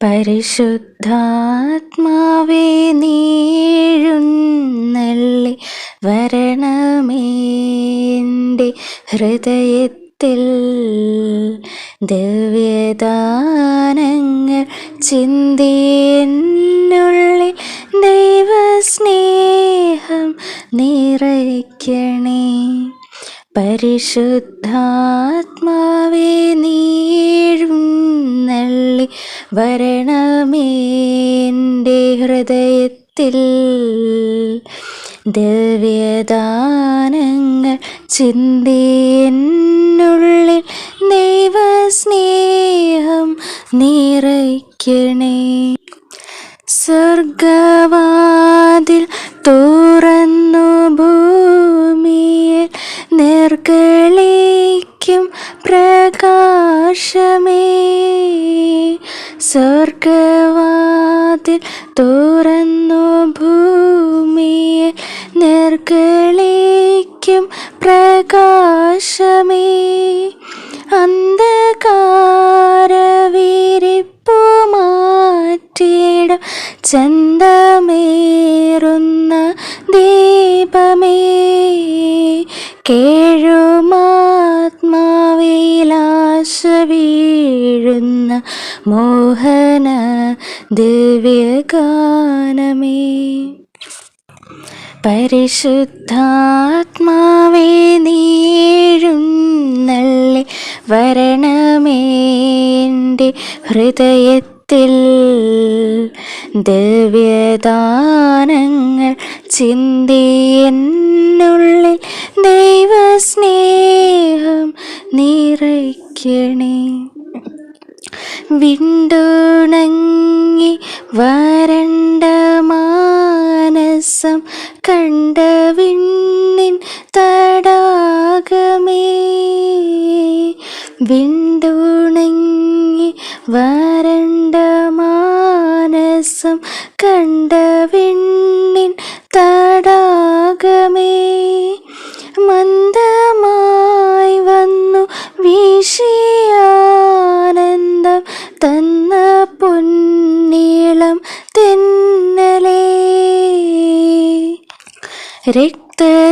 പരിശുദ്ധാത്മാവേ നീഴുന്നള്ളി വരണമേന്റെ ഹൃദയത്തിൽ ദിവ്യദാനങ്ങൾ ചിന്തിയുള്ളി ദൈവസ്നേഹം നിറയ്ക്കണേ. പരിശുദ്ധാത്മാവേ നീഴുന്നള്ളി വരണമേന്റെ ഹൃദയത്തിൽ. ദിവ്യദാനങ്ങൾ ചിന്തിയെന്നുള്ളിൽ ദൈവസ്നേഹം നിറയ്ക്കണേ. സ്വർഗവാതിൽ തുറന്നു നിർഗളിക്കും പ്രകാശമേ. സ്വർഗവാതിൽ തുറന്നു ഭൂമിയെ നിർഗളിക്കും പ്രകാശമേ. അന്ധകാരവിരിപ്പു മാറ്റിയിടും ചന്തമേറുന്ന ദീപമേ. കേഴുമാത്മാവിലാശ വീഴുന്ന മോഹന ദിവ്യഗാനമേ. പരിശുദ്ധാത്മാവേ നീഴുന്നള്ളി വരണമേന്റെ ഹൃദയത്തിൽ ദിവ്യദാനങ്ങൾ ചിന്തിയെന്നുള്ളിൽ ദൈവസ്നേഹം നിറയ്ക്കണേ. വിണ്ടുണങ്ങി വരണ്ട മാനസം കണ്ട വിണ്ണിൻ തടാകമേ. വിണ്ടുണങ്ങി മാനസം കണ്ട വിണ്ണിൻ തടാകമേ. മന്ദമായി വന്നു വീശിയാനന്ദം തന്ന പൊന്നീളം തെന്നലേ.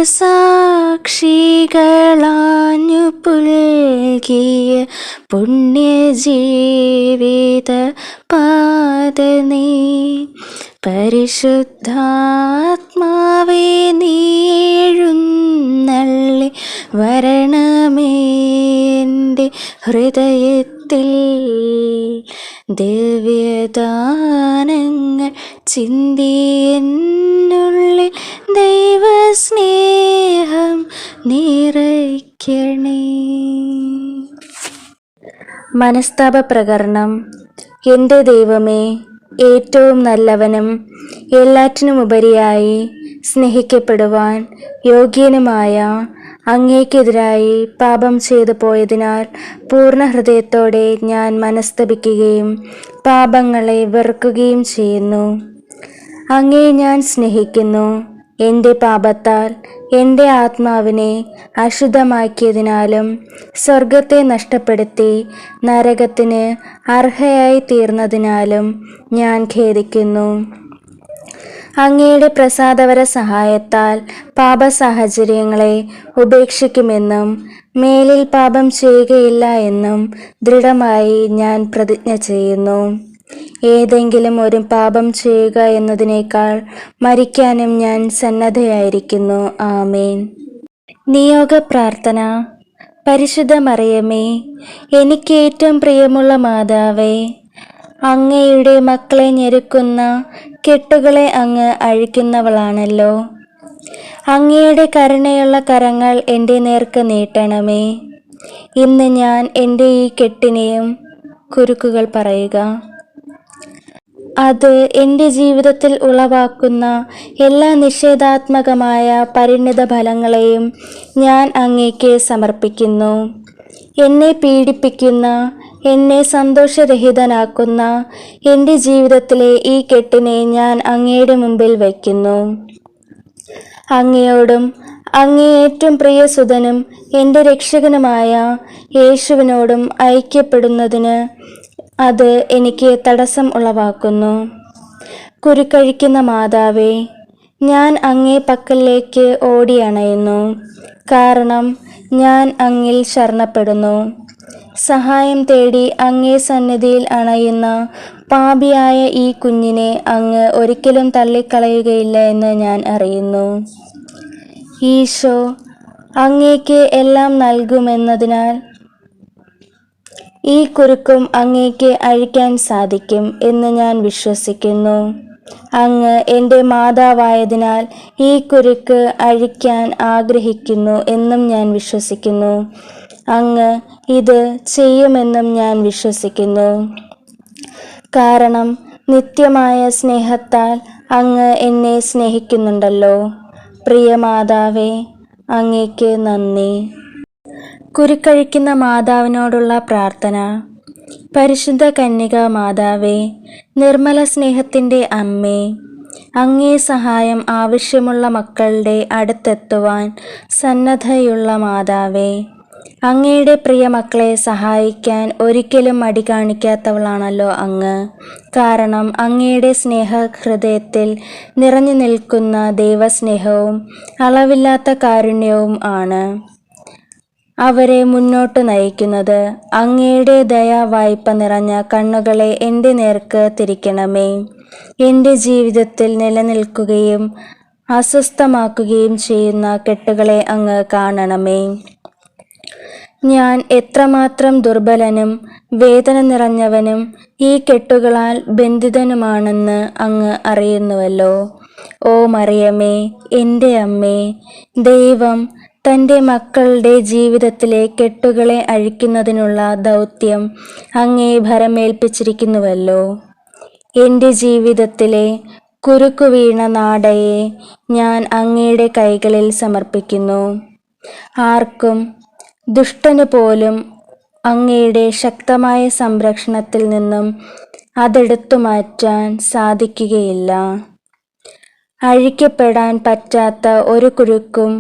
രക്തസാക്ഷികളാഞ്ഞു പുൽകിയ പുണ്യജീവിത പാതനീ പരിശുദ്ധാത്മാവേ നീഴുന്നള്ളി വരണമേന്റെ ഹൃദയത്തിൽ. ദിവ്യദാനങ്ങൾ ചിന്തിയെന്നുള്ളിൽ ദൈവസ്നേഹം നിറയ്ക്കണേ. മനസ്താപ പ്രകരണം എന്റെ ദൈവമേ ഏറ്റവും നല്ലവനും എല്ലാറ്റിനുമുപരിയായി സ്നേഹിക്കപ്പെടുവാൻ യോഗ്യനുമായ അങ്ങേക്കെതിരായി പാപം ചെയ്തു പോയതിനാൽ പൂർണ ഹൃദയത്തോടെ ഞാൻ മനസ്തപിക്കുകയും പാപങ്ങളെ വെറുക്കുകയും ചെയ്യുന്നു. അങ്ങേ ഞാൻ സ്നേഹിക്കുന്നു. എന്റെ പാപത്താൽ എന്റെ ആത്മാവിനെ അശുദ്ധമാക്കിയതിനാലും സ്വർഗത്തെ നഷ്ടപ്പെടുത്തി നരകത്തിന് അർഹയായി തീർന്നതിനാലും ഞാൻ ഖേദിക്കുന്നു. അങ്ങയുടെ പ്രസാദവര സഹായത്താൽ പാപ സാഹചര്യങ്ങളെ ഉപേക്ഷിക്കുമെന്നും മേലിൽ പാപം ചെയ്യുകയില്ല എന്നും ദൃഢമായി ഞാൻ പ്രതിജ്ഞ ചെയ്യുന്നു. ഏതെങ്കിലും ഒരു പാപം ചെയ്യുക എന്നതിനേക്കാൾ മരിക്കാനും ഞാൻ സന്നദ്ധയായിരിക്കുന്നു. ആമേൻ. നിയോഗ പ്രാർത്ഥന പരിശുദ്ധ മറിയമേ എനിക്ക് ഏറ്റവും പ്രിയമുള്ള മാതാവേ അങ്ങയുടെ മക്കളെ ഞെരുക്കുന്ന കെട്ടുകളെ അങ്ങ് അഴിക്കുന്നവളാണല്ലോ. അങ്ങയുടെ കരുണയുള്ള കരങ്ങൾ എന്റെ നേർക്ക് നീട്ടണമേ. ഇന്ന് ഞാൻ എന്റെ ഈ കെട്ടിനെയും കുരുക്കുകൾ പറയുക. അത് എന്റെ ജീവിതത്തിൽ ഉളവാക്കുന്ന എല്ലാ നിഷേധാത്മകമായ പരിണിത ഫലങ്ങളെയും ഞാൻ അങ്ങേക്ക് സമർപ്പിക്കുന്നു. എന്നെ പീഡിപ്പിക്കുന്ന എന്നെ സന്തോഷരഹിതനാക്കുന്ന എന്റെ ജീവിതത്തിലെ ഈ കെട്ടിനെ ഞാൻ അങ്ങയുടെ മുമ്പിൽ വയ്ക്കുന്നു. അങ്ങയോടും അങ്ങേ ഏറ്റവും പ്രിയ സുതനും എന്റെ രക്ഷകനുമായ യേശുവിനോടും ഐക്യപ്പെടുന്നതിന് അത് എനിക്ക് തടസ്സം ഉളവാക്കുന്നു. കുരുക്കഴിക്കുന്ന മാതാവേ ഞാൻ അങ്ങേ പക്കലിലേക്ക് ഓടിയണയുന്നു. കാരണം ഞാൻ അങ്ങിൽ ശരണപ്പെടുന്നു. സഹായം തേടി അങ്ങേ സന്നിധിയിൽ അണയുന്ന പാപിയായ ഈ കുഞ്ഞിനെ അങ്ങ് ഒരിക്കലും തള്ളിക്കളയുകയില്ല എന്ന് ഞാൻ അറിയുന്നു. ഈശോ അങ്ങേക്ക് എല്ലാം നൽകുമെന്നതിനാൽ ഈ കുരുക്കും അങ്ങേക്ക് അഴിക്കാൻ സാധിക്കും എന്ന് ഞാൻ വിശ്വസിക്കുന്നു. അങ്ങ് എന്റെ മാതാവായതിനാൽ ഈ കുരുക്ക് അഴിക്കാൻ ആഗ്രഹിക്കുന്നു എന്നും ഞാൻ വിശ്വസിക്കുന്നു. അങ്ങ് ഇത് ചെയ്യുമെന്നും ഞാൻ വിശ്വസിക്കുന്നു. കാരണം നിത്യമായ സ്നേഹത്താൽ അങ്ങ് എന്നെ സ്നേഹിക്കുന്നുണ്ടല്ലോ. പ്രിയ മാതാവേ അങ്ങേക്ക് നന്ദി. കുരുക്കഴിക്കുന്ന മാതാവിനോടുള്ള പ്രാർത്ഥന. പരിശുദ്ധ കന്യക മാതാവേ നിർമ്മല സ്നേഹത്തിന്റെ അമ്മേ അങ്ങേ സഹായം ആവശ്യമുള്ള മക്കളുടെ അടുത്തെത്തുവാൻ സന്നദ്ധയുള്ള മാതാവേ അങ്ങയുടെ പ്രിയ മക്കളെ സഹായിക്കാൻ ഒരിക്കലും മടി കാണിക്കാത്തവളാണല്ലോ അങ്ങ്. കാരണം അങ്ങയുടെ സ്നേഹ ഹൃദയത്തിൽ നിറഞ്ഞു നിൽക്കുന്ന ദൈവസ്നേഹവും അളവില്ലാത്ത കാരുണ്യവും ആണ് അവരെ മുന്നോട്ട് നയിക്കുന്നത്. അങ്ങയുടെ ദയാ വായ്പ നിറഞ്ഞ കണ്ണുകളെ എന്റെ നേർക്ക് തിരിക്കണമേ. എന്റെ ജീവിതത്തിൽ നിലനിൽക്കുകയും അസ്വസ്ഥമാക്കുകയും ചെയ്യുന്ന കെട്ടുകളെ അങ്ങ് കാണണമേ. ഞാൻ എത്രമാത്രം ദുർബലനും വേദന നിറഞ്ഞവനും ഈ കെട്ടുകളാൽ ബന്ധിതനുമാണെന്ന് അങ്ങ് അറിയുന്നുവല്ലോ. ഓ മറിയമേ എന്റെ അമ്മേ ദൈവം തന്റെ മക്കളുടെ ജീവിതത്തിലെ കെട്ടുകളെ അഴിക്കുന്നതിനുള്ള ദൗത്യം അങ്ങേ ഭരമേൽപ്പിച്ചിരിക്കുന്നുവല്ലോ. എന്റെ ജീവിതത്തിലെ കുരുക്കു വീണ നാടയെ ഞാൻ അങ്ങയുടെ കൈകളിൽ സമർപ്പിക്കുന്നു. ആർക്കും ദുഷ്ടന് പോലും അങ്ങയുടെ ശക്തമായ സംരക്ഷണത്തിൽ നിന്നും അതെടുത്തു മാറ്റാൻ സാധിക്കുകയില്ല. അഴിക്കപ്പെടാൻ പറ്റാത്ത ഒരു കുരുക്കും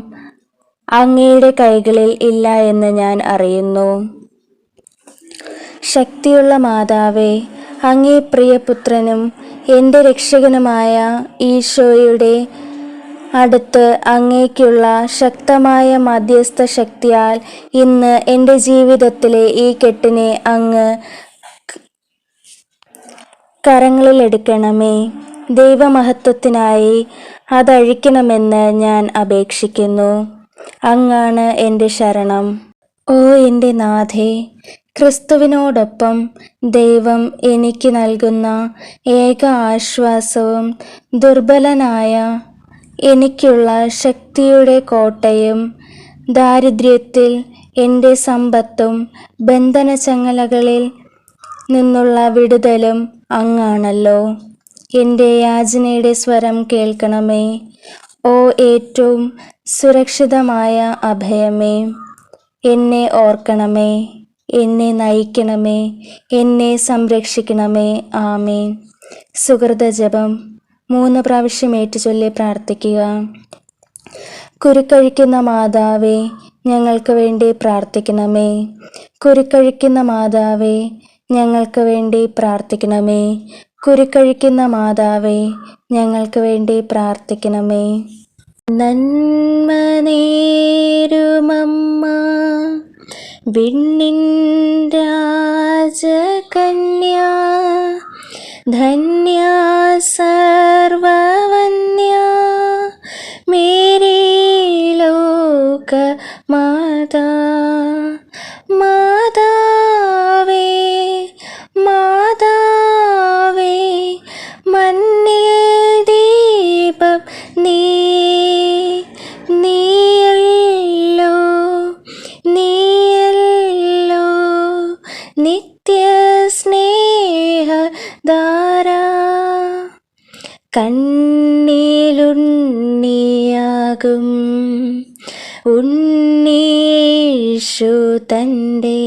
അങ്ങയുടെ കൈകളിൽ ഇല്ല എന്ന് ഞാൻ അറിയുന്നു. ശക്തിയുള്ള മാതാവേ അങ്ങേ പ്രിയപുത്രനും എന്റെ രക്ഷകനുമായ ഈശോയുടെ അടുത്ത് അങ്ങേക്കുള്ള ശക്തമായ മധ്യസ്ഥ ശക്തിയാൽ ഇന്ന് എന്റെ ജീവിതത്തിലെ ഈ കെട്ടിനെ അങ്ങ് കരങ്ങളിലെടുക്കണമേ ദൈവമഹത്വത്തിനായി അതഴിക്കണമെന്ന് ഞാൻ അപേക്ഷിക്കുന്നു. അങ്ങാണ് എന്റെ ശരണം. ഓ എന്റെ നാഥേ ക്രിസ്തുവിനോടൊപ്പം ദൈവം എനിക്ക് നൽകുന്ന ഏക ആശ്വാസവും ദുർബലനായ എനിക്കുള്ള ശക്തിയുടെ കോട്ടയും ദാരിദ്ര്യത്തിൽ എന്റെ സമ്പത്തും ബന്ധനചങ്ങലകളിൽ നിന്നുള്ള വിടുതലും അങ്ങാണല്ലോ. എന്റെ യാചനയുടെ സ്വരം കേൾക്കണമേ. ഓ ഏറ്റവും സുരക്ഷിതമായ അഭയമേ. എന്നെ ഓർക്കണമേ. എന്നെ നയിക്കണമേ. എന്നെ സംരക്ഷിക്കണമേ. ആമേൻ. സുഹൃത ജപം മൂന്ന് പ്രാവശ്യം ഏറ്റുചൊല്ലി പ്രാർത്ഥിക്കുക. കുരുക്കഴിക്കുന്ന മാതാവേ ഞങ്ങൾക്ക് വേണ്ടി പ്രാർത്ഥിക്കണമേ. കുരുക്കഴിക്കുന്ന മാതാവേ ഞങ്ങൾക്ക് വേണ്ടി പ്രാർത്ഥിക്കണമേ. കുരുക്കഴിക്കുന്ന മാതാവേ ഞങ്ങൾക്ക് വേണ്ടി പ്രാർത്ഥിക്കണമേ. നന്മനേരുമ്മ വിണ്ണിൻ രാജകന്യ ധന്യ terbang. കണ്ണിലുണ്ണിയാകും ഉണ്ണീഷു തന്റെ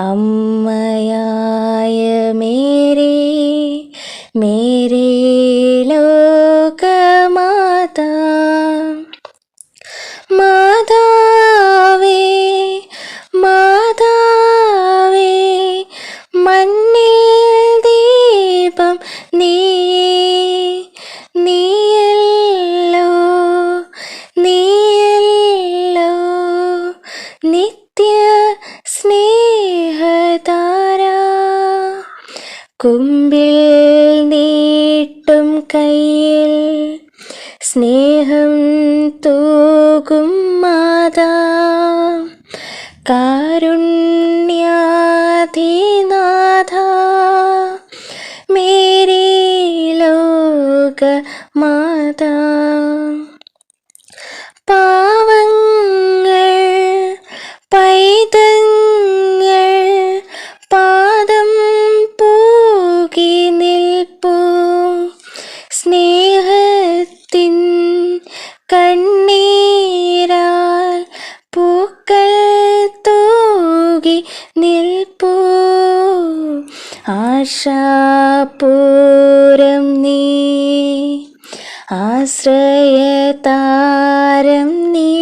അമ്മയായ മേരെ മേരെ നീട്ടും കയ്യിൽ സ്നേഹം തൂകും മാതാ. കാരുണ്യാധിനാഥ. മേരീ ലോക ആശാപൂരം നീ ആശ്രയതാരം നീ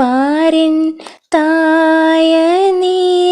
പാരിൻ തായ നീ.